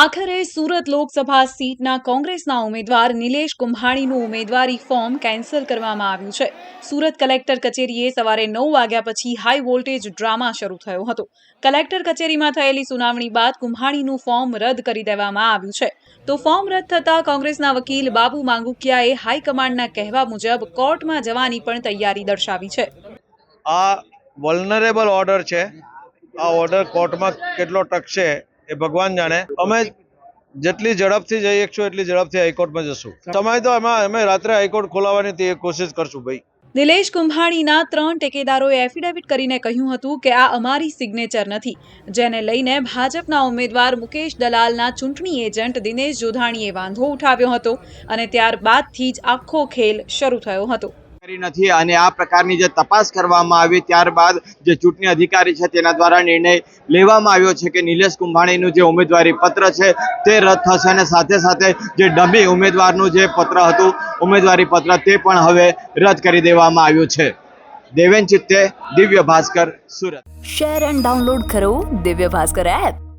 આખરે સુરત લોકસભા સીટના કોંગ્રેસના ઉમેદવાર નિલેશ કુંભાણીનું ઉમેદવારી ફોર્મ કેન્સલ કરવામાં આવ્યું છે. સુરત કલેક્ટર કચેરીએ સવારે નવ વાગ્યા પછી હાઈ વોલ્ટેજ ડ્રામા શરૂ થયો હતો. કલેક્ટર કચેરીમાં થયેલી સુનાવણી બાદ કુંભાણીનું ફોર્મ રદ કરી દેવામાં આવ્યું છે. તો ફોર્મ રદ થતાં કોંગ્રેસના વકીલ બાબુ માંગુકિયાએ હાઈકમાન્ડના કહેવા મુજબ કોર્ટમાં જવાની પણ તૈયારી દર્શાવી છે. આ વલ્નરેબલ ઓર્ડર છે. આ ઓર્ડર કોર્ટમાં કેટલો ટકશે એ ભગવાન જાણે. અમે જેટલી ઝડપથી જઈ શકશું એટલી ઝડપથી હાઈકોર્ટમાં જશું. સમય તો એમાં અમે રાત્રે હાઈકોર્ટ ખોલાવવાની તે કોશિશ કરશું ભાઈ. નિલેશ કુંભાણીના ત્રણ ટેકેદારોએ એફિડેવિટ કરીને કહ્યું હતું કે આ અમારી સિગ્નેચર નથી. જેને લઈને ભાજપના ઉમેદવાર મુકેશ દલાલના ચૂંટણી એજન્ટ દિનેશ જોધાણીએ વાંધો ઉઠાવ્યો હતો અને ત્યારબાદથી જ આખો ખેલ શરૂ થયો હતો. કરી નથી અને આ પ્રકારની જે તપાસ કરવામાં આવી ત્યારબાદ જે ચૂંટણી અધિકારી છે તેના દ્વારા નિર્ણય લેવામાં આવ્યો છે કે નિલેશ કુંભાણીનું જે ઉમેદવારી પત્ર છે તે રદ થશે અને સાથે સાથે જે ડમી ઉમેદવારનું જે પત્ર હતું, ઉમેદવારી પત્ર તે પણ હવે રદ કરી દેવામાં આવ્યું છે. Deven Chitte, Divya Bhaskar, Surat. Share and download કરો દિવ્ય ભાસ્કર એપ